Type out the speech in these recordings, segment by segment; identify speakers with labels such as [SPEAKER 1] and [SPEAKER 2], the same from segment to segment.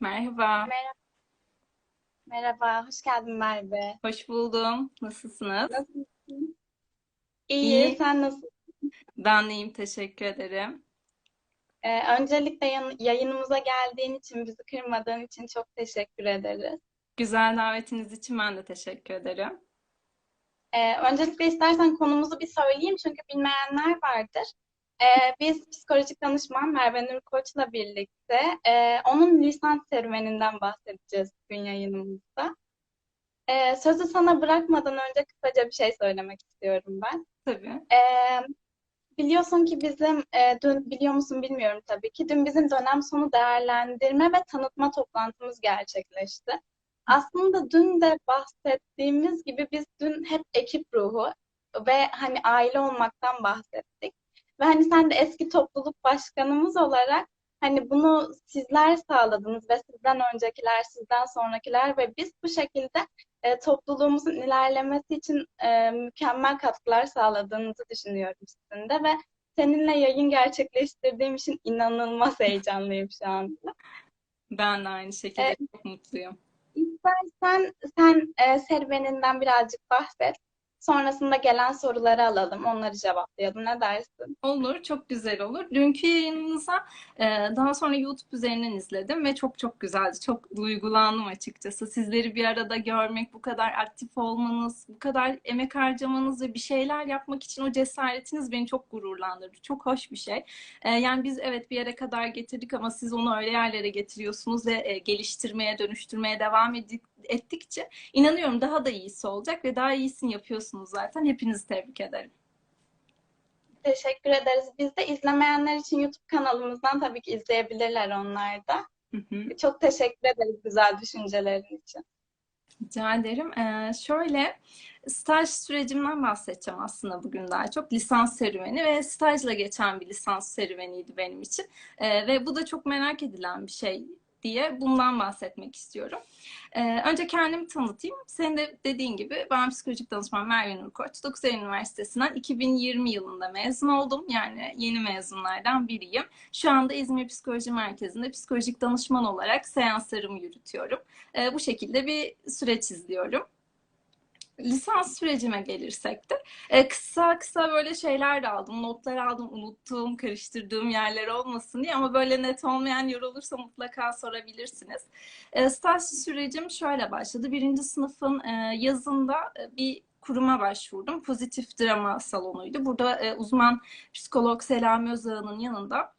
[SPEAKER 1] Merhaba,
[SPEAKER 2] Merhaba, merhaba. Hoş geldin Merve.
[SPEAKER 1] hoş buldum. Nasılsınız?
[SPEAKER 2] Nasılsın? İyi,
[SPEAKER 1] İyi,
[SPEAKER 2] sen nasılsın?
[SPEAKER 1] ben de iyiyim, teşekkür ederim.
[SPEAKER 2] Ee, öncelikle yan- yayınımıza geldiğin için, bizi kırmadığın için çok teşekkür ederiz.
[SPEAKER 1] Güzel davetiniz için ben de teşekkür ederim.
[SPEAKER 2] Ee, öncelikle istersen konumuzu bir söyleyeyim çünkü bilmeyenler vardır. Ee, biz psikolojik danışman Merve Nur Koç'la birlikte e, onun lisans serüveninden bahsedeceğiz bugün yayınımızda. Ee, sözü sana bırakmadan önce kısaca bir şey söylemek istiyorum ben.
[SPEAKER 1] Tabii.
[SPEAKER 2] Ee, Biliyorsun ki bizim e, dün biliyor musun bilmiyorum tabii ki dün bizim dönem sonu değerlendirme ve tanıtma toplantımız gerçekleşti. Aslında dün de bahsettiğimiz gibi biz dün hep ekip ruhu ve hani aile olmaktan bahsettik. Ve hani sen de eski topluluk başkanımız olarak hani bunu sizler sağladınız ve sizden öncekiler, sizden sonrakiler ve biz bu şekilde e, topluluğumuzun ilerlemesi için e, mükemmel katkılar sağladığınızı düşünüyorum sizin de ve seninle yayın gerçekleştirdiğim için inanılmaz heyecanlıyım şu anda.
[SPEAKER 1] Ben de aynı şekilde
[SPEAKER 2] E,
[SPEAKER 1] çok mutluyum.
[SPEAKER 2] istersen sen e, serüveninden birazcık bahset. Sonrasında gelen soruları alalım, onları cevaplayalım. Ne dersin?
[SPEAKER 1] Olur, çok güzel olur. Dünkü yayınınıza e, daha sonra YouTube üzerinden izledim ve çok çok güzeldi. Çok duygulandım açıkçası. Sizleri bir arada görmek, bu kadar aktif olmanız, bu kadar emek harcamanız ve bir şeyler yapmak için o cesaretiniz beni çok gururlandırdı. Çok hoş bir şey. E, yani biz evet bir yere kadar getirdik ama siz onu öyle yerlere getiriyorsunuz ve e, geliştirmeye, dönüştürmeye devam edik, ettikçe inanıyorum daha da iyisi olacak ve daha iyisini yapıyorsunuz zaten. Hepinizi tebrik ederim.
[SPEAKER 2] Teşekkür ederiz. Biz de izlemeyenler için YouTube kanalımızdan tabii ki izleyebilirler onlar da.
[SPEAKER 1] Hı hı.
[SPEAKER 2] Çok teşekkür ederiz güzel düşüncelerin için.
[SPEAKER 1] Rica ederim. Ee, şöyle staj sürecimden bahsedeceğim aslında bugün daha çok. Lisans serüveni ve stajla geçen bir lisans serüveniydi benim için. Ee, ve bu da çok merak edilen bir şey diye bundan bahsetmek istiyorum. Ee, önce kendimi tanıtayım. Senin de dediğin gibi ben psikolojik danışman Merve Nur Koç. 9 Eylül Üniversitesi'nden 2020 yılında mezun oldum. Yani yeni mezunlardan biriyim. Şu anda İzmir Psikoloji Merkezi'nde psikolojik danışman olarak seanslarımı yürütüyorum. Ee, bu şekilde bir süreç izliyorum. Lisans sürecime gelirsek de e, kısa kısa böyle şeyler de aldım, notlar aldım, unuttuğum, karıştırdığım yerler olmasın diye ama böyle net olmayan yer olursa mutlaka sorabilirsiniz. E, staj sürecim şöyle başladı. Birinci sınıfın e, yazında e, bir kuruma başvurdum. Pozitif drama salonuydu. Burada e, uzman psikolog Selami Özağı'nın yanında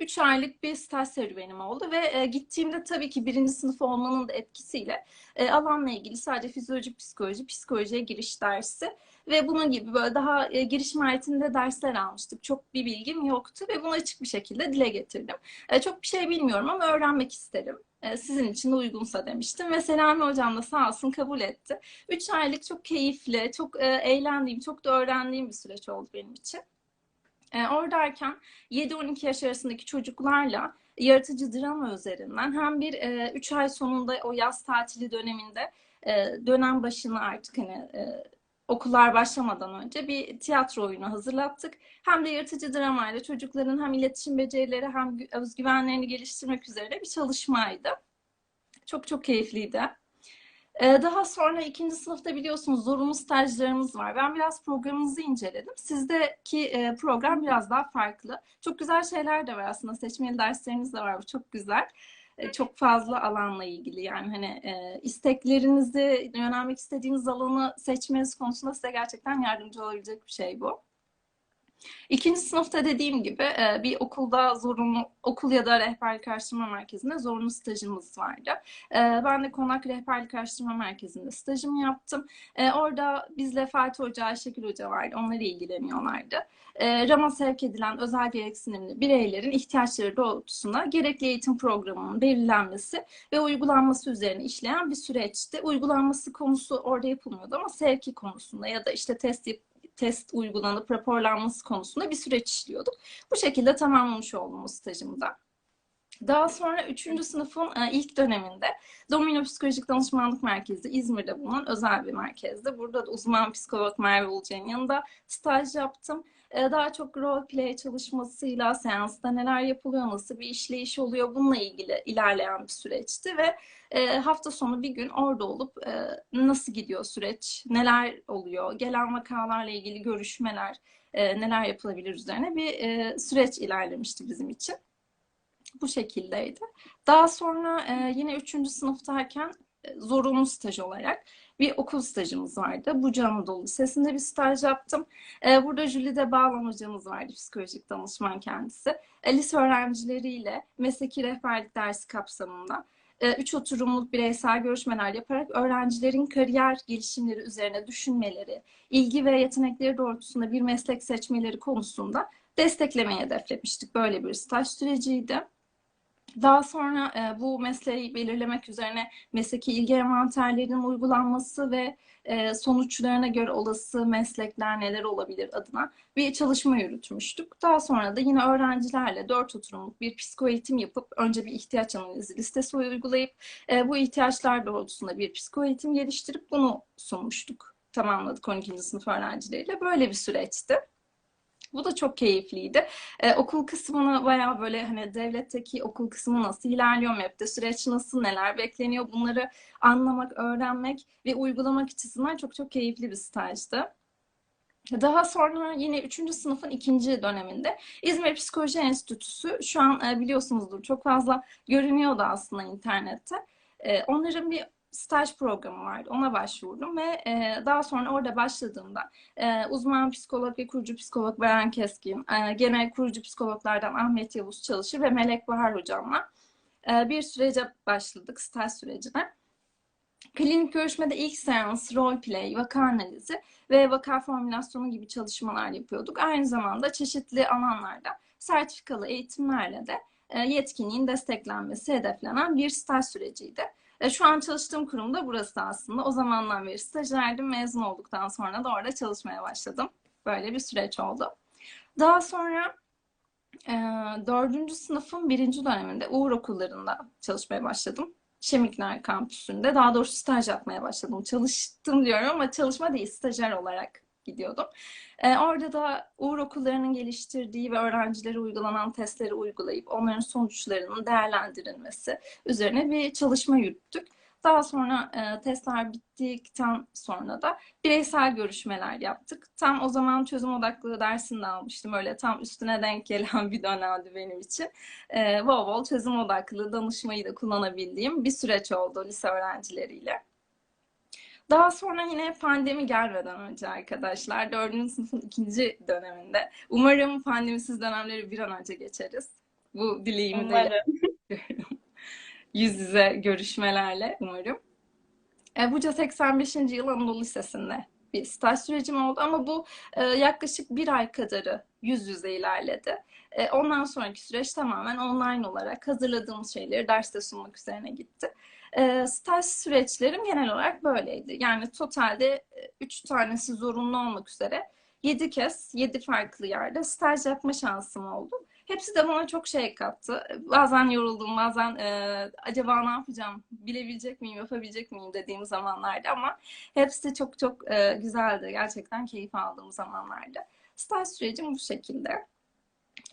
[SPEAKER 1] 3 aylık bir staj serüvenim oldu ve e, gittiğimde tabii ki birinci sınıf olmanın da etkisiyle e, alanla ilgili sadece fizyoloji, psikoloji, psikolojiye giriş dersi ve bunun gibi böyle daha e, giriş mahiyetinde dersler almıştık. Çok bir bilgim yoktu ve bunu açık bir şekilde dile getirdim. E, çok bir şey bilmiyorum ama öğrenmek isterim. E, sizin için uygunsa demiştim ve Selami Hocam da sağ olsun kabul etti. 3 aylık çok keyifli, çok e, eğlendiğim, çok da öğrendiğim bir süreç oldu benim için. E, oradayken 7-12 yaş arasındaki çocuklarla yaratıcı drama üzerinden hem bir 3 ay sonunda o yaz tatili döneminde e, dönem başını artık hani e, okullar başlamadan önce bir tiyatro oyunu hazırlattık. Hem de yaratıcı dramayla çocukların hem iletişim becerileri hem özgüvenlerini geliştirmek üzere bir çalışmaydı. Çok çok keyifliydi. Ee, Daha sonra ikinci sınıfta biliyorsunuz zorunlu stajlarımız var. Ben biraz programınızı inceledim. Sizdeki e, program biraz daha farklı. Çok güzel şeyler de var aslında. Seçmeli dersleriniz de var. Bu çok güzel. E, Çok fazla alanla ilgili yani hani e, isteklerinizi, yönelmek istediğiniz alanı seçmeniz konusunda size gerçekten yardımcı olabilecek bir şey bu. İkinci sınıfta dediğim gibi e, bir okulda zorunlu, okul ya da rehberlik araştırma merkezinde zorunlu stajımız vardı. E, Ben de Konak Rehberlik Araştırma Merkezi'nde stajımı yaptım. E, Orada bizle Fatih Hoca, Ayşegül Hoca vardı. Onlar ilgileniyorlardı. E, RAM'a sevk edilen özel gereksinimli bireylerin ihtiyaçları doğrultusunda gerekli eğitim programının belirlenmesi ve uygulanması üzerine işleyen bir süreçti. Uygulanması konusu orada yapılmıyordu ama sevki konusunda ya da işte test test uygulanıp raporlanması konusunda bir süreç işliyorduk. Bu şekilde tamamlamış oldum o stajımda. Daha sonra 3. sınıfın e, ilk döneminde Domino Psikolojik Danışmanlık Merkezi İzmir'de bulunan özel bir merkezde. Burada da uzman psikolog Merve Ulucan'ın yanında staj yaptım. E, daha çok role play çalışmasıyla seansta neler yapılıyor, nasıl bir işleyiş oluyor bununla ilgili ilerleyen bir süreçti ve e, hafta sonu bir gün orada olup e, nasıl gidiyor süreç, neler oluyor, gelen vakalarla ilgili görüşmeler, e, neler yapılabilir üzerine bir süreç ilerlemişti bizim için. Bu şekildeydi. Daha sonra yine üçüncü sınıftayken zorunlu staj olarak bir okul stajımız vardı. Buca Anadolu Lisesi'nde bir staj yaptım. E, burada Jülide Bağlam hocamız vardı, psikolojik danışman kendisi. E, lise öğrencileriyle mesleki rehberlik dersi kapsamında e, üç oturumluk bireysel görüşmeler yaparak öğrencilerin kariyer gelişimleri üzerine düşünmeleri, ilgi ve yetenekleri doğrultusunda bir meslek seçmeleri konusunda desteklemeyi hedeflemiştik. Böyle bir staj süreciydi. Daha sonra e, bu mesleği belirlemek üzerine mesleki ilgi envanterlerinin uygulanması ve e, sonuçlarına göre olası meslekler neler olabilir adına bir çalışma yürütmüştük. Daha sonra da yine öğrencilerle dört oturumluk bir psikoeğitim yapıp önce bir ihtiyaç analizi listesi uygulayıp e, bu ihtiyaçlar doğrultusunda bir psikoeğitim geliştirip bunu sunmuştuk. Tamamladık 12. sınıf öğrencileriyle. Böyle bir süreçti. Bu da çok keyifliydi. Ee, okul kısmını bayağı böyle hani devletteki okul kısmı nasıl ilerliyor, MEP'te süreç nasıl, neler bekleniyor bunları anlamak, öğrenmek ve uygulamak açısından çok çok keyifli bir stajdı. Daha sonra yine 3. sınıfın ikinci döneminde İzmir Psikoloji Enstitüsü şu an e, biliyorsunuzdur çok fazla görünüyordu aslında internette. E, onların bir staj programı vardı. Ona başvurdum ve e, daha sonra orada başladığımda e, uzman psikolog ve kurucu psikolog Beren Keskin, e, genel kurucu psikologlardan Ahmet Yavuz Çalışır ve Melek Bahar hocamla e, bir sürece başladık, staj sürecine. Klinik görüşmede ilk seans, role play, vaka analizi ve vaka formülasyonu gibi çalışmalar yapıyorduk. Aynı zamanda çeşitli alanlarda sertifikalı eğitimlerle de e, yetkinliğin desteklenmesi hedeflenen bir staj süreciydi. E, şu an çalıştığım kurum da burası aslında. O zamandan beri stajyerdim. Mezun olduktan sonra da orada çalışmaya başladım. Böyle bir süreç oldu. Daha sonra e, dördüncü sınıfın birinci döneminde Uğur okullarında çalışmaya başladım. Şemikler kampüsünde. Daha doğrusu staj yapmaya başladım. Çalıştım diyorum ama çalışma değil, stajyer olarak gidiyordum. Ee, orada da Uğur okullarının geliştirdiği ve öğrencilere uygulanan testleri uygulayıp onların sonuçlarının değerlendirilmesi üzerine bir çalışma yürüttük. Daha sonra e, testler bittikten sonra da bireysel görüşmeler yaptık. Tam o zaman çözüm odaklı dersini almıştım. Öyle tam üstüne denk gelen bir dönemdi benim için. E, bol bol çözüm odaklı danışmayı da kullanabildiğim bir süreç oldu lise öğrencileriyle. Daha sonra yine pandemi gelmeden önce arkadaşlar dördüncü sınıfın ikinci döneminde umarım pandemisiz dönemleri bir an önce geçeriz. Bu dileğimi de yüz yüze görüşmelerle umarım. E, Buca 85. yıl Anadolu Lisesi'nde bir staj sürecim oldu ama bu e, yaklaşık bir ay kadarı yüz yüze ilerledi. E, ondan sonraki süreç tamamen online olarak hazırladığımız şeyleri derste sunmak üzerine gitti. E, staj süreçlerim genel olarak böyleydi. Yani totalde 3 tanesi zorunlu olmak üzere 7 kez 7 farklı yerde staj yapma şansım oldu. Hepsi de bana çok şey kattı. Bazen yoruldum, bazen e, acaba ne yapacağım, bilebilecek miyim, yapabilecek miyim dediğim zamanlarda ama hepsi de çok çok e, güzeldi. Gerçekten keyif aldığım zamanlarda. Staj sürecim bu şekilde.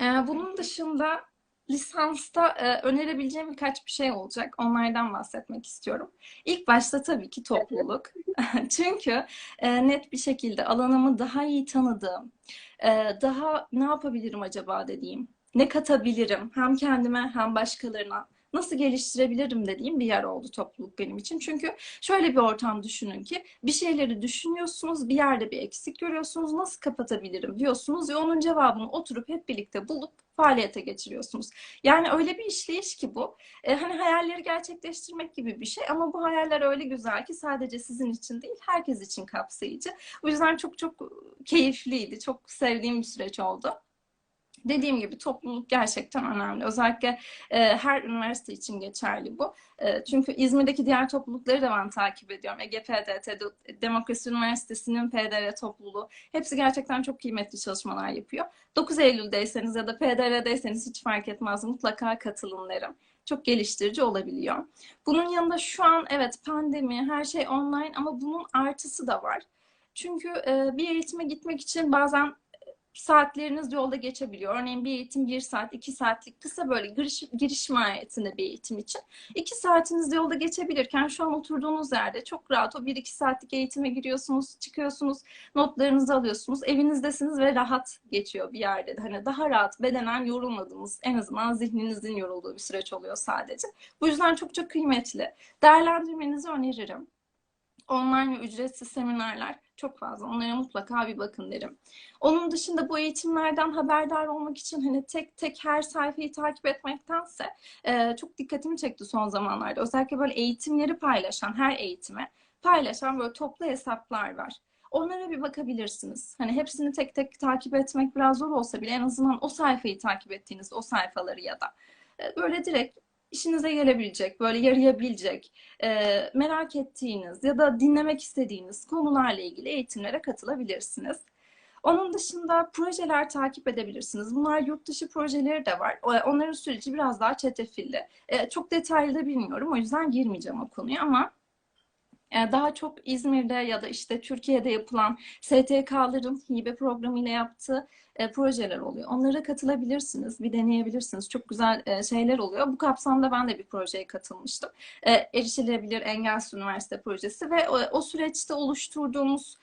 [SPEAKER 1] E, bunun dışında lisansta e, önerebileceğim birkaç bir şey olacak. Onlardan bahsetmek istiyorum. İlk başta tabii ki topluluk. Çünkü e, net bir şekilde alanımı daha iyi tanıdığım, e, daha ne yapabilirim acaba dediğim, ne katabilirim hem kendime hem başkalarına nasıl geliştirebilirim dediğim bir yer oldu topluluk benim için. Çünkü şöyle bir ortam düşünün ki bir şeyleri düşünüyorsunuz, bir yerde bir eksik görüyorsunuz, nasıl kapatabilirim diyorsunuz ve onun cevabını oturup hep birlikte bulup faaliyete geçiriyorsunuz. Yani öyle bir işleyiş ki bu. E, hani hayalleri gerçekleştirmek gibi bir şey ama bu hayaller öyle güzel ki sadece sizin için değil, herkes için kapsayıcı. O yüzden çok çok keyifliydi, çok sevdiğim bir süreç oldu. Dediğim gibi topluluk gerçekten önemli. Özellikle e, her üniversite için geçerli bu. E, çünkü İzmir'deki diğer toplulukları da ben takip ediyorum. EGPDT, Demokrasi Üniversitesi'nin PDR topluluğu. Hepsi gerçekten çok kıymetli çalışmalar yapıyor. 9 Eylül'deyseniz ya da PDR'deyseniz hiç fark etmez. Mutlaka katılın derim çok geliştirici olabiliyor. Bunun yanında şu an evet pandemi, her şey online ama bunun artısı da var. Çünkü e, bir eğitime gitmek için bazen saatleriniz yolda geçebiliyor. Örneğin bir eğitim bir saat, iki saatlik kısa böyle giriş, giriş mahiyetinde bir eğitim için. iki saatiniz yolda geçebilirken şu an oturduğunuz yerde çok rahat o bir iki saatlik eğitime giriyorsunuz, çıkıyorsunuz, notlarınızı alıyorsunuz, evinizdesiniz ve rahat geçiyor bir yerde. Hani daha rahat, bedenen yorulmadığınız, en azından zihninizin yorulduğu bir süreç oluyor sadece. Bu yüzden çok çok kıymetli. Değerlendirmenizi öneririm. Online ve ücretsiz seminerler çok fazla. Onlara mutlaka bir bakın derim. Onun dışında bu eğitimlerden haberdar olmak için hani tek tek her sayfayı takip etmektense e, çok dikkatimi çekti son zamanlarda. Özellikle böyle eğitimleri paylaşan, her eğitime paylaşan böyle toplu hesaplar var. Onlara bir bakabilirsiniz. Hani hepsini tek tek takip etmek biraz zor olsa bile en azından o sayfayı takip ettiğiniz o sayfaları ya da e, böyle direkt işinize gelebilecek, böyle yarayabilecek, e, merak ettiğiniz ya da dinlemek istediğiniz konularla ilgili eğitimlere katılabilirsiniz. Onun dışında projeler takip edebilirsiniz. Bunlar yurt dışı projeleri de var. Onların süreci biraz daha çetrefilli. E, çok detaylı da bilmiyorum. O yüzden girmeyeceğim o konuya ama daha çok İzmir'de ya da işte Türkiye'de yapılan STK'ların hibe programıyla yaptığı e, projeler oluyor. Onlara katılabilirsiniz, bir deneyebilirsiniz. Çok güzel e, şeyler oluyor. Bu kapsamda ben de bir projeye katılmıştım. E, Erişilebilir Engelsiz Üniversite Projesi ve o, süreçte oluşturduğumuz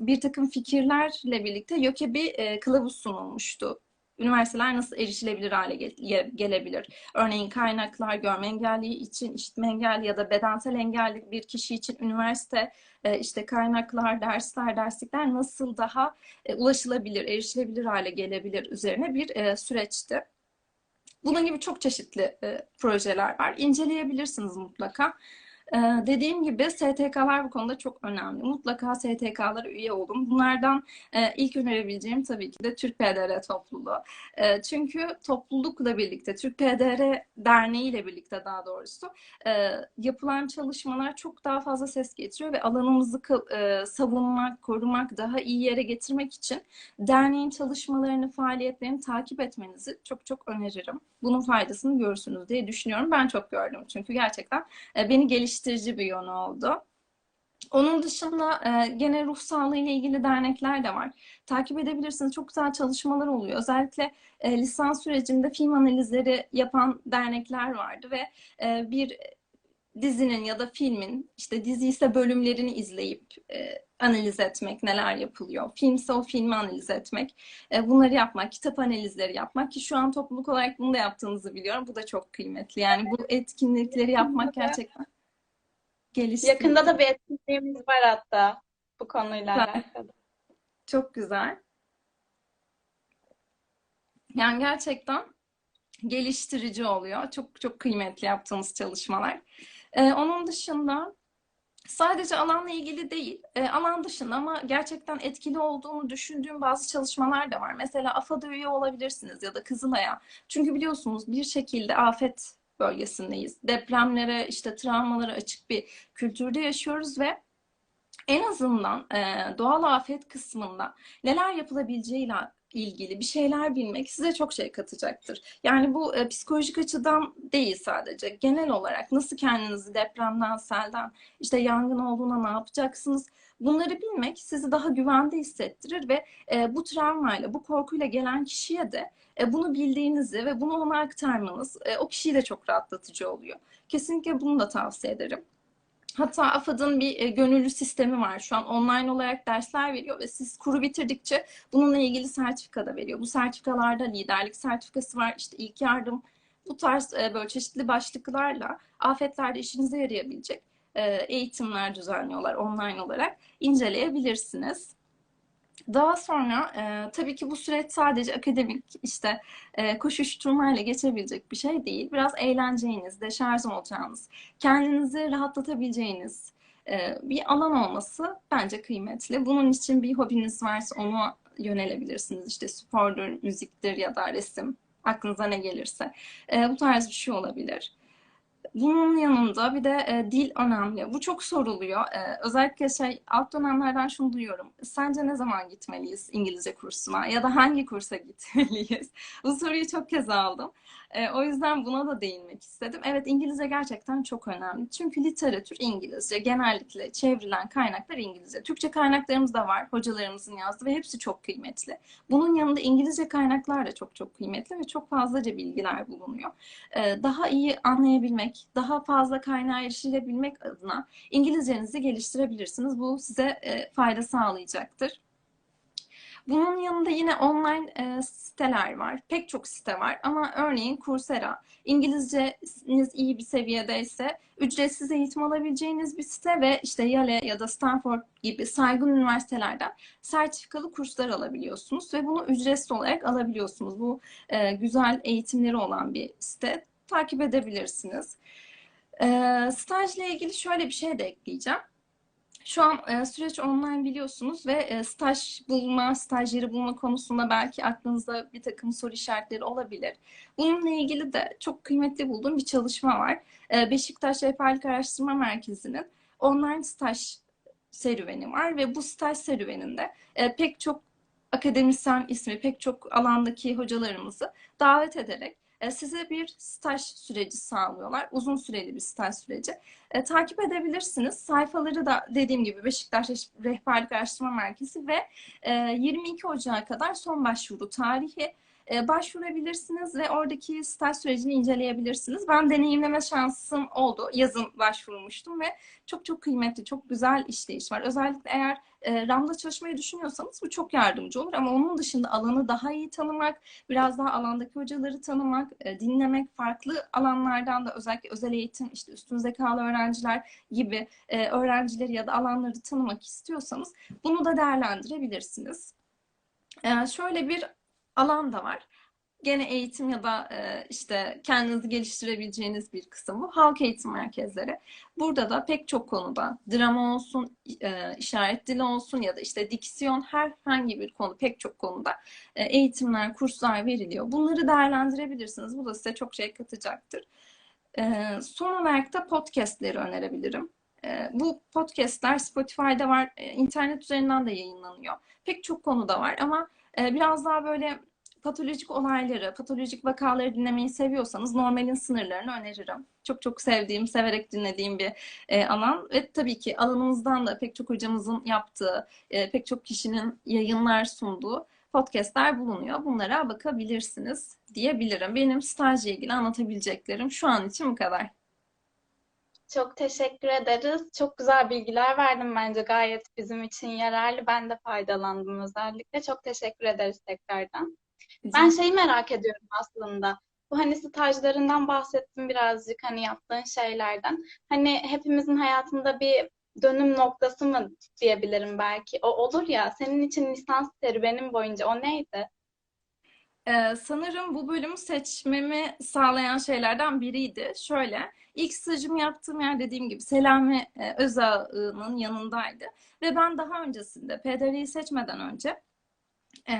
[SPEAKER 1] bir takım fikirlerle birlikte YÖK'e bir kılavuz sunulmuştu üniversiteler nasıl erişilebilir hale gelebilir? Örneğin kaynaklar görme engelli için, işitme engelli ya da bedensel engelli bir kişi için üniversite e, işte kaynaklar, dersler, derslikler nasıl daha e, ulaşılabilir, erişilebilir hale gelebilir üzerine bir e, süreçti. Bunun gibi çok çeşitli projeler var. İnceleyebilirsiniz mutlaka. Ee, dediğim gibi STK'lar bu konuda çok önemli. Mutlaka STK'lara üye olun. Bunlardan e, ilk önerebileceğim tabii ki de Türk PDR topluluğu. E, çünkü toplulukla birlikte, Türk PDR Derneği ile birlikte daha doğrusu e, yapılan çalışmalar çok daha fazla ses getiriyor ve alanımızı savunmak, korumak, daha iyi yere getirmek için derneğin çalışmalarını, faaliyetlerini takip etmenizi çok çok öneririm. Bunun faydasını görürsünüz diye düşünüyorum. Ben çok gördüm çünkü gerçekten beni geliştirdi geliştirici bir yönü oldu. Onun dışında e, gene ruh sağlığı ile ilgili dernekler de var. Takip edebilirsiniz. Çok güzel çalışmalar oluyor. Özellikle e, lisans sürecimde film analizleri yapan dernekler vardı ve e, bir dizinin ya da filmin işte dizi ise bölümlerini izleyip e, analiz etmek, neler yapılıyor. Filmse o filmi analiz etmek, e, bunları yapmak, kitap analizleri yapmak ki şu an topluluk olarak bunu da yaptığınızı biliyorum. Bu da çok kıymetli. Yani bu etkinlikleri yapmak gerçekten gelişti.
[SPEAKER 2] Yakında da bir etkinliğimiz var hatta bu konuyla
[SPEAKER 1] güzel.
[SPEAKER 2] alakalı.
[SPEAKER 1] Çok güzel. Yani gerçekten geliştirici oluyor. Çok çok kıymetli yaptığımız çalışmalar. Ee, onun dışında sadece alanla ilgili değil, e, alan dışında ama gerçekten etkili olduğunu düşündüğüm bazı çalışmalar da var. Mesela AFAD'a üye olabilirsiniz ya da Kızılay'a. Çünkü biliyorsunuz bir şekilde afet bölgesindeyiz. Depremlere, işte travmalara açık bir kültürde yaşıyoruz ve en azından e, doğal afet kısmında neler yapılabileceğiyle ilgili bir şeyler bilmek size çok şey katacaktır. Yani bu e, psikolojik açıdan değil sadece. Genel olarak nasıl kendinizi depremden, selden, işte yangın olduğuna ne yapacaksınız? Bunları bilmek sizi daha güvende hissettirir ve e, bu travmayla, bu korkuyla gelen kişiye de e, bunu bildiğinizi ve bunu ona aktarmanız e, o kişiyi de çok rahatlatıcı oluyor. Kesinlikle bunu da tavsiye ederim. Hatta AFAD'ın bir e, gönüllü sistemi var. Şu an online olarak dersler veriyor ve siz kuru bitirdikçe bununla ilgili sertifika da veriyor. Bu sertifikalarda liderlik sertifikası var, işte ilk yardım, bu tarz e, böyle çeşitli başlıklarla afetlerde işinize yarayabilecek eğitimler düzenliyorlar online olarak. inceleyebilirsiniz. Daha sonra e, tabii ki bu süreç sadece akademik işte e, koşuşturmayla geçebilecek bir şey değil. Biraz eğleneceğiniz, deşarj olacağınız, kendinizi rahatlatabileceğiniz e, bir alan olması bence kıymetli. Bunun için bir hobiniz varsa onu yönelebilirsiniz. İşte spordur, müziktir ya da resim. Aklınıza ne gelirse. E, bu tarz bir şey olabilir. Bunun yanında bir de e, dil önemli. Bu çok soruluyor. E, özellikle şey alt dönemlerden şunu duyuyorum. Sence ne zaman gitmeliyiz İngilizce kursuna ya da hangi kursa gitmeliyiz? Bu soruyu çok kez aldım. E, o yüzden buna da değinmek istedim. Evet İngilizce gerçekten çok önemli. Çünkü literatür İngilizce. Genellikle çevrilen kaynaklar İngilizce. Türkçe kaynaklarımız da var. Hocalarımızın yazdığı ve hepsi çok kıymetli. Bunun yanında İngilizce kaynaklar da çok çok kıymetli ve çok fazlaca bilgiler bulunuyor. E, daha iyi anlayabilmek, daha fazla kaynağa erişilebilmek adına İngilizcenizi geliştirebilirsiniz. Bu size e, fayda sağlayacaktır. Bunun yanında yine online e, siteler var. Pek çok site var ama örneğin Coursera İngilizceniz iyi bir seviyedeyse ücretsiz eğitim alabileceğiniz bir site ve işte Yale ya da Stanford gibi saygın üniversitelerden sertifikalı kurslar alabiliyorsunuz ve bunu ücretsiz olarak alabiliyorsunuz. Bu e, güzel eğitimleri olan bir site. Takip edebilirsiniz. E, stajla ilgili şöyle bir şey de ekleyeceğim. Şu an e, süreç online biliyorsunuz ve e, staj bulma, stajyeri bulma konusunda belki aklınızda bir takım soru işaretleri olabilir. Bununla ilgili de çok kıymetli bulduğum bir çalışma var. E, Beşiktaş Rehberlik Araştırma Merkezi'nin online staj serüveni var ve bu staj serüveninde e, pek çok akademisyen ismi, pek çok alandaki hocalarımızı davet ederek size bir staj süreci sağlıyorlar. Uzun süreli bir staj süreci. E, takip edebilirsiniz. Sayfaları da dediğim gibi Beşiktaş Rehberlik Araştırma Merkezi ve e, 22 Ocağı kadar son başvuru tarihi e, başvurabilirsiniz ve oradaki staj sürecini inceleyebilirsiniz. Ben deneyimleme şansım oldu. Yazın başvurmuştum ve çok çok kıymetli, çok güzel işleyiş var. Özellikle eğer e, RAM'da çalışmayı düşünüyorsanız bu çok yardımcı olur. Ama onun dışında alanı daha iyi tanımak, biraz daha alandaki hocaları tanımak, e, dinlemek, farklı alanlardan da özellikle özel eğitim, işte üstün zekalı öğrenciler gibi e, öğrencileri ya da alanları tanımak istiyorsanız bunu da değerlendirebilirsiniz. E, şöyle bir alan da var. Gene eğitim ya da e, işte kendinizi geliştirebileceğiniz bir kısım bu. Halk eğitim merkezleri. Burada da pek çok konuda drama olsun, e, işaret dili olsun ya da işte diksiyon herhangi bir konu, pek çok konuda e, eğitimler, kurslar veriliyor. Bunları değerlendirebilirsiniz. Bu da size çok şey katacaktır. Son olarak da podcastleri önerebilirim. Bu podcastler Spotify'da var, internet üzerinden de yayınlanıyor. Pek çok konuda var ama biraz daha böyle patolojik olayları, patolojik vakaları dinlemeyi seviyorsanız normalin sınırlarını öneririm. Çok çok sevdiğim, severek dinlediğim bir e, alan ve tabii ki alanımızdan da pek çok hocamızın yaptığı, e, pek çok kişinin yayınlar sunduğu podcastler bulunuyor. Bunlara bakabilirsiniz diyebilirim. Benim stajla ilgili anlatabileceklerim şu an için bu kadar.
[SPEAKER 2] Çok teşekkür ederiz. Çok güzel bilgiler verdin bence. Gayet bizim için yararlı. Ben de faydalandım özellikle. Çok teşekkür ederiz tekrardan. Ben şeyi merak ediyorum aslında. Bu hani stajlarından bahsettim birazcık hani yaptığın şeylerden. Hani hepimizin hayatında bir dönüm noktası mı diyebilirim belki. O olur ya senin için lisans serüvenin boyunca o neydi?
[SPEAKER 1] Ee, sanırım bu bölümü seçmemi sağlayan şeylerden biriydi. Şöyle, ilk stajımı yaptığım yer dediğim gibi Selami e, Özağı'nın yanındaydı. Ve ben daha öncesinde, PDR'yi seçmeden önce e,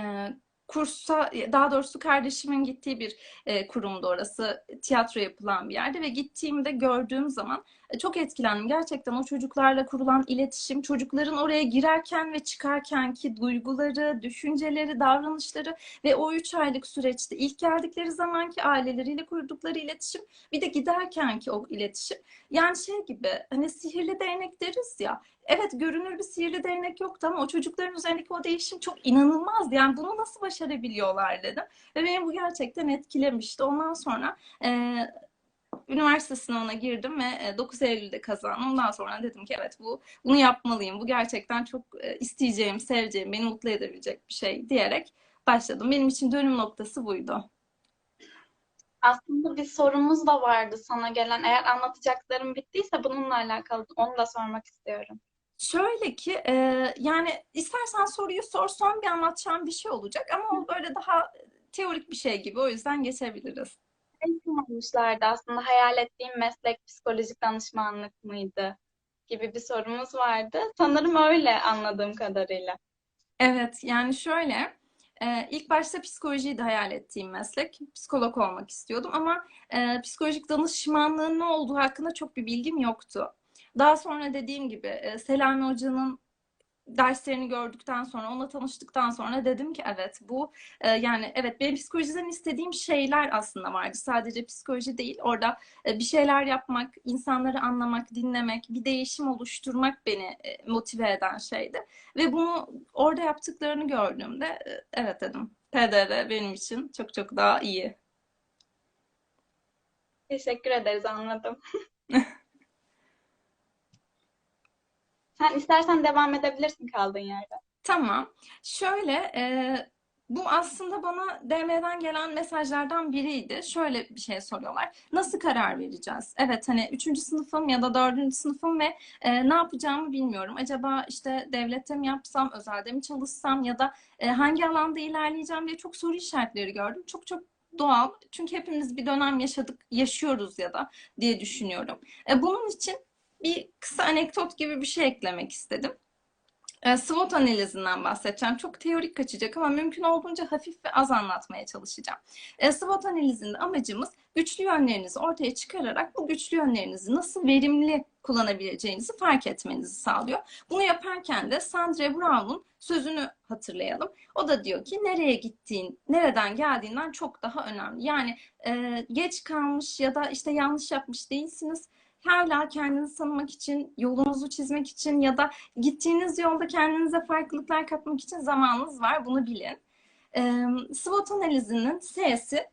[SPEAKER 1] kursa daha doğrusu kardeşimin gittiği bir e, kurumdu orası. Tiyatro yapılan bir yerde ve gittiğimde gördüğüm zaman çok etkilendim. Gerçekten o çocuklarla kurulan iletişim, çocukların oraya girerken ve çıkarken ki duyguları, düşünceleri, davranışları ve o üç aylık süreçte ilk geldikleri zamanki aileleriyle kurdukları iletişim bir de giderken ki o iletişim. Yani şey gibi hani sihirli değnek deriz ya evet görünür bir sihirli değnek yoktu ama o çocukların üzerindeki o değişim çok inanılmazdı. Yani bunu nasıl başarabiliyorlar dedim. Ve beni bu gerçekten etkilemişti. Ondan sonra e, üniversite sınavına girdim ve 9 e, Eylül'de kazandım. Ondan sonra dedim ki evet bu bunu yapmalıyım. Bu gerçekten çok e, isteyeceğim, seveceğim, beni mutlu edebilecek bir şey diyerek başladım. Benim için dönüm noktası buydu.
[SPEAKER 2] Aslında bir sorumuz da vardı sana gelen. Eğer anlatacaklarım bittiyse bununla alakalı onu da sormak istiyorum.
[SPEAKER 1] Şöyle ki e, yani istersen soruyu sorsan bir anlatacağım bir şey olacak ama o böyle daha teorik bir şey gibi o yüzden geçebiliriz.
[SPEAKER 2] Eğitim almışlardı aslında hayal ettiğim meslek psikolojik danışmanlık mıydı gibi bir sorumuz vardı. Sanırım öyle anladığım kadarıyla.
[SPEAKER 1] Evet yani şöyle Ee, ilk başta psikolojiyi de hayal ettiğim meslek. Psikolog olmak istiyordum ama e, psikolojik danışmanlığın ne olduğu hakkında çok bir bilgim yoktu. Daha sonra dediğim gibi e, Selami Hoca'nın derslerini gördükten sonra, onunla tanıştıktan sonra dedim ki evet bu e, yani evet benim psikolojiden istediğim şeyler aslında vardı. Sadece psikoloji değil. Orada e, bir şeyler yapmak, insanları anlamak, dinlemek, bir değişim oluşturmak beni e, motive eden şeydi. Ve bunu orada yaptıklarını gördüğümde e, evet dedim. PDR benim için çok çok daha iyi.
[SPEAKER 2] Teşekkür ederiz, anladım. Sen istersen devam edebilirsin kaldığın yerde.
[SPEAKER 1] Tamam. Şöyle, e, bu aslında bana DM'den gelen mesajlardan biriydi. Şöyle bir şey soruyorlar. Nasıl karar vereceğiz? Evet hani üçüncü sınıfım ya da dördüncü sınıfım ve e, ne yapacağımı bilmiyorum. Acaba işte devlette mi yapsam, özelde mi çalışsam ya da e, hangi alanda ilerleyeceğim diye çok soru işaretleri gördüm. Çok çok doğal. Çünkü hepimiz bir dönem yaşadık, yaşıyoruz ya da diye düşünüyorum. E, bunun için bir kısa anekdot gibi bir şey eklemek istedim. E, SWOT analizinden bahsedeceğim. Çok teorik kaçacak ama mümkün olduğunca hafif ve az anlatmaya çalışacağım. E, SWOT analizinde amacımız güçlü yönlerinizi ortaya çıkararak bu güçlü yönlerinizi nasıl verimli kullanabileceğinizi fark etmenizi sağlıyor. Bunu yaparken de Sandra Brown'un sözünü hatırlayalım. O da diyor ki nereye gittiğin, nereden geldiğinden çok daha önemli. Yani e, geç kalmış ya da işte yanlış yapmış değilsiniz hala kendinizi tanımak için, yolunuzu çizmek için ya da gittiğiniz yolda kendinize farklılıklar katmak için zamanınız var. Bunu bilin. E, SWOT analizinin S'si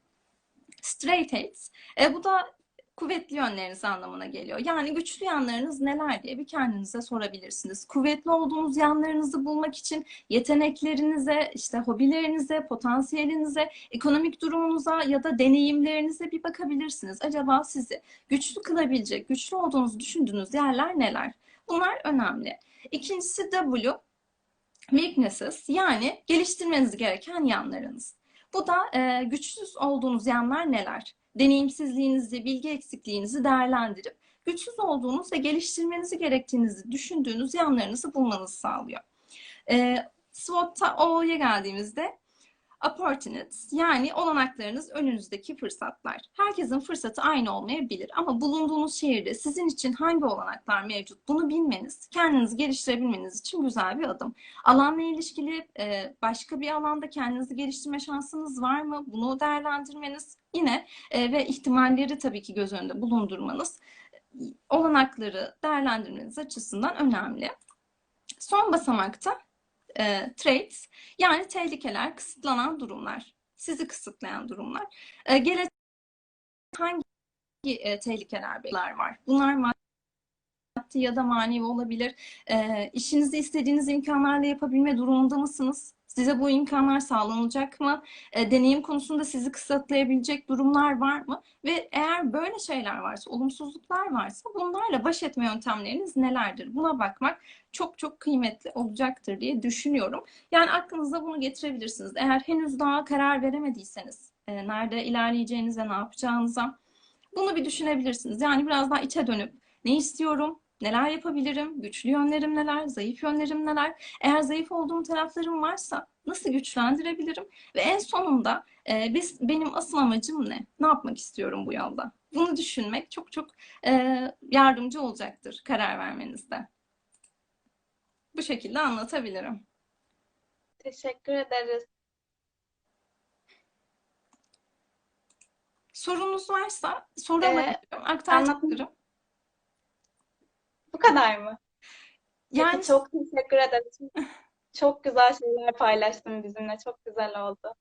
[SPEAKER 1] straight aids. E, bu da kuvvetli yönleriniz anlamına geliyor. Yani güçlü yanlarınız neler diye bir kendinize sorabilirsiniz. Kuvvetli olduğunuz yanlarınızı bulmak için yeteneklerinize, işte hobilerinize, potansiyelinize, ekonomik durumunuza ya da deneyimlerinize bir bakabilirsiniz. Acaba sizi güçlü kılabilecek, güçlü olduğunuzu düşündüğünüz yerler neler? Bunlar önemli. İkincisi W, weaknesses yani geliştirmeniz gereken yanlarınız. Bu da e, güçsüz olduğunuz yanlar neler? Deneyimsizliğinizi, bilgi eksikliğinizi değerlendirip güçsüz olduğunuz ve geliştirmenizi gerektiğinizi düşündüğünüz yanlarınızı bulmanızı sağlıyor. E, SWOT'ta O'ya geldiğimizde opportunities yani olanaklarınız önünüzdeki fırsatlar. Herkesin fırsatı aynı olmayabilir ama bulunduğunuz şehirde sizin için hangi olanaklar mevcut bunu bilmeniz, kendinizi geliştirebilmeniz için güzel bir adım. Alanla ilişkili e, başka bir alanda kendinizi geliştirme şansınız var mı? Bunu değerlendirmeniz yine e, ve ihtimalleri tabii ki göz önünde bulundurmanız olanakları değerlendirmeniz açısından önemli. Son basamakta e, traits yani tehlikeler, kısıtlanan durumlar, sizi kısıtlayan durumlar. E, gelecek hangi e, tehlikeler var? Bunlar maddi ya da manevi olabilir. E, işinizi istediğiniz imkanlarla yapabilme durumunda mısınız? Size bu imkanlar sağlanacak mı? E, deneyim konusunda sizi kısıtlayabilecek durumlar var mı? Ve eğer böyle şeyler varsa, olumsuzluklar varsa bunlarla baş etme yöntemleriniz nelerdir? Buna bakmak çok çok kıymetli olacaktır diye düşünüyorum. Yani aklınıza bunu getirebilirsiniz. Eğer henüz daha karar veremediyseniz, e, nerede ilerleyeceğinize, ne yapacağınıza bunu bir düşünebilirsiniz. Yani biraz daha içe dönüp ne istiyorum, Neler yapabilirim? Güçlü yönlerim neler? Zayıf yönlerim neler? Eğer zayıf olduğum taraflarım varsa nasıl güçlendirebilirim? Ve en sonunda e, biz benim asıl amacım ne? Ne yapmak istiyorum bu yolda? Bunu düşünmek çok çok e, yardımcı olacaktır karar vermenizde. Bu şekilde anlatabilirim.
[SPEAKER 2] Teşekkür ederiz.
[SPEAKER 1] Sorunuz varsa sorabilirim,
[SPEAKER 2] Ee,
[SPEAKER 1] aktarabilirim.
[SPEAKER 2] Bu kadar mı? Peki,
[SPEAKER 1] Yani
[SPEAKER 2] çok teşekkür ederim. Çok güzel şeyler paylaştın bizimle. Çok güzel oldu.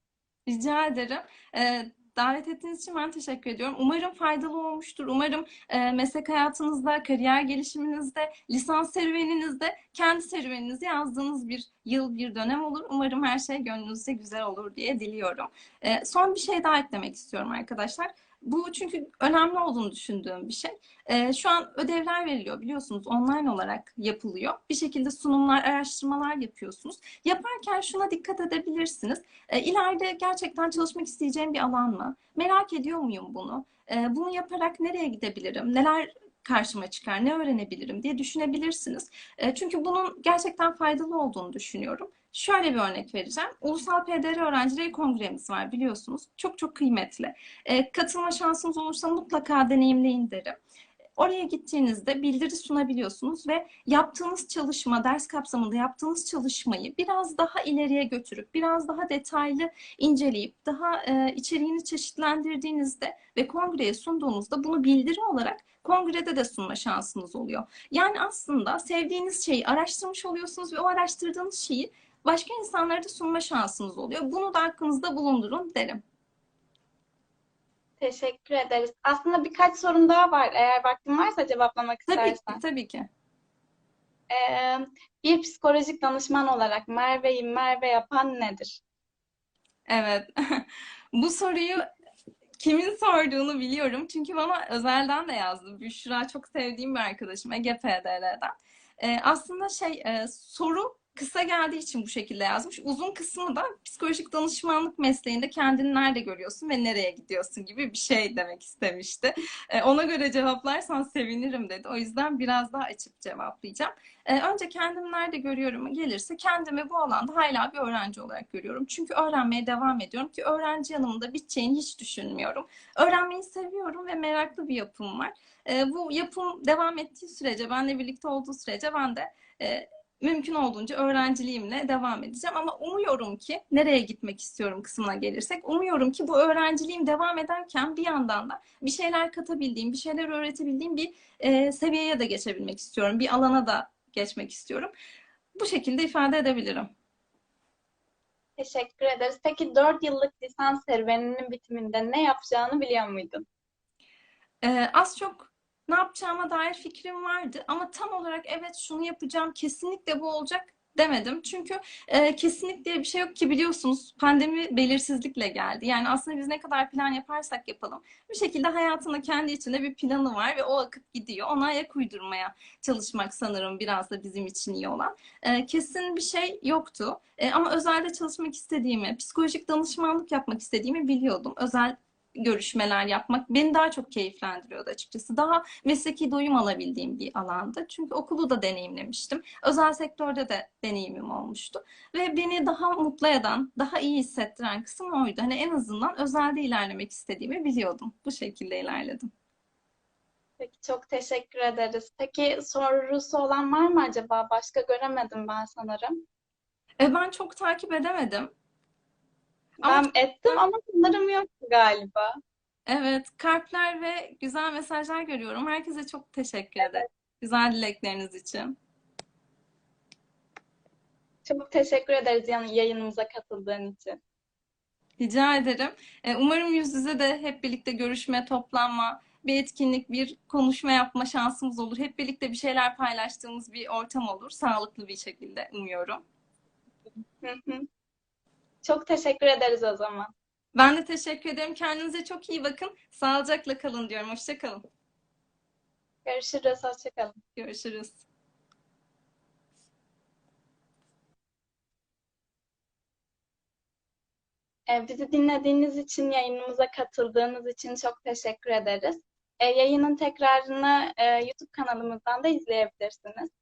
[SPEAKER 1] Rica ederim. Ee, davet ettiğiniz için ben teşekkür ediyorum. Umarım faydalı olmuştur. Umarım e, meslek hayatınızda, kariyer gelişiminizde, lisans serüveninizde kendi serüveninizi yazdığınız bir yıl, bir dönem olur. Umarım her şey gönlünüzde güzel olur diye diliyorum. E, son bir şey daha eklemek istiyorum arkadaşlar. Bu çünkü önemli olduğunu düşündüğüm bir şey. Ee, şu an ödevler veriliyor biliyorsunuz online olarak yapılıyor. Bir şekilde sunumlar, araştırmalar yapıyorsunuz. Yaparken şuna dikkat edebilirsiniz. Ee, ileride gerçekten çalışmak isteyeceğim bir alan mı? Merak ediyor muyum bunu? Ee, bunu yaparak nereye gidebilirim? Neler karşıma çıkar, ne öğrenebilirim diye düşünebilirsiniz. E, çünkü bunun gerçekten faydalı olduğunu düşünüyorum. Şöyle bir örnek vereceğim. Ulusal PDR Öğrencileri Kongremiz var biliyorsunuz. Çok çok kıymetli. E, katılma şansınız olursa mutlaka deneyimleyin derim. Oraya gittiğinizde bildiri sunabiliyorsunuz ve yaptığınız çalışma, ders kapsamında yaptığınız çalışmayı biraz daha ileriye götürüp, biraz daha detaylı inceleyip, daha e, içeriğini çeşitlendirdiğinizde ve kongreye sunduğunuzda bunu bildiri olarak kongrede de sunma şansınız oluyor. Yani aslında sevdiğiniz şeyi araştırmış oluyorsunuz ve o araştırdığınız şeyi başka insanlara da sunma şansınız oluyor. Bunu da aklınızda bulundurun derim.
[SPEAKER 2] Teşekkür ederiz. Aslında birkaç sorun daha var. Eğer vaktin varsa cevaplamak
[SPEAKER 1] Tabii ki,
[SPEAKER 2] istersen.
[SPEAKER 1] tabii ki.
[SPEAKER 2] Ee, bir psikolojik danışman olarak Merve'yi Merve yapan nedir?
[SPEAKER 1] Evet. Bu soruyu kimin sorduğunu biliyorum. Çünkü bana özelden de yazdı. Büşra çok sevdiğim bir arkadaşım Ege PDR'den. Ee, aslında şey e, soru kısa geldiği için bu şekilde yazmış. Uzun kısmı da psikolojik danışmanlık mesleğinde kendini nerede görüyorsun ve nereye gidiyorsun gibi bir şey demek istemişti. Ee, ona göre cevaplarsan sevinirim dedi. O yüzden biraz daha açıp cevaplayacağım. Ee, önce kendimi nerede görüyorum gelirse kendimi bu alanda hala bir öğrenci olarak görüyorum. Çünkü öğrenmeye devam ediyorum ki öğrenci yanımda biteceğini hiç düşünmüyorum. Öğrenmeyi seviyorum ve meraklı bir yapım var. Ee, bu yapım devam ettiği sürece, benle birlikte olduğu sürece ben de e, mümkün olduğunca öğrenciliğimle devam edeceğim. Ama umuyorum ki nereye gitmek istiyorum kısmına gelirsek, umuyorum ki bu öğrenciliğim devam ederken bir yandan da bir şeyler katabildiğim, bir şeyler öğretebildiğim bir e, seviyeye de geçebilmek istiyorum. Bir alana da geçmek istiyorum. Bu şekilde ifade edebilirim.
[SPEAKER 2] Teşekkür ederiz. Peki 4 yıllık lisans serüveninin bitiminde ne yapacağını biliyor muydun?
[SPEAKER 1] Ee, az çok ne yapacağıma dair fikrim vardı ama tam olarak evet şunu yapacağım kesinlikle bu olacak demedim. Çünkü e, kesinlikle bir şey yok ki biliyorsunuz pandemi belirsizlikle geldi. Yani aslında biz ne kadar plan yaparsak yapalım bir şekilde hayatında kendi içinde bir planı var ve o akıp gidiyor. Ona ayak uydurmaya çalışmak sanırım biraz da bizim için iyi olan. E, kesin bir şey yoktu. E, ama özelde çalışmak istediğimi, psikolojik danışmanlık yapmak istediğimi biliyordum. Özel görüşmeler yapmak beni daha çok keyiflendiriyordu açıkçası. Daha mesleki doyum alabildiğim bir alanda. Çünkü okulu da deneyimlemiştim. Özel sektörde de deneyimim olmuştu. Ve beni daha mutlu eden, daha iyi hissettiren kısım oydu. Hani en azından özelde ilerlemek istediğimi biliyordum. Bu şekilde ilerledim.
[SPEAKER 2] Peki çok teşekkür ederiz. Peki sorusu olan var mı acaba? Başka göremedim ben sanırım.
[SPEAKER 1] E, ben çok takip edemedim. Ama
[SPEAKER 2] Ben ettim ama sanırım yoktu galiba.
[SPEAKER 1] evet, kalpler ve güzel mesajlar görüyorum. Herkese çok teşekkür ederim. Güzel dilekleriniz için.
[SPEAKER 2] Çok teşekkür ederiz yani yayınımıza katıldığın için.
[SPEAKER 1] Rica ederim. E, Umarım yüz yüze de hep birlikte görüşme, toplanma, bir etkinlik, bir konuşma yapma şansımız olur. Hep birlikte bir şeyler paylaştığımız bir ortam olur. Sağlıklı bir şekilde umuyorum.
[SPEAKER 2] Hı hı. Çok teşekkür ederiz o zaman.
[SPEAKER 1] Ben de teşekkür ederim. Kendinize çok iyi bakın. Sağlıcakla kalın diyorum. Hoşça kalın.
[SPEAKER 2] Görüşürüz. Hoşça kalın.
[SPEAKER 1] Görüşürüz.
[SPEAKER 2] Ee, bizi dinlediğiniz için, yayınımıza katıldığınız için çok teşekkür ederiz. Ee, yayının tekrarını e, YouTube kanalımızdan da izleyebilirsiniz.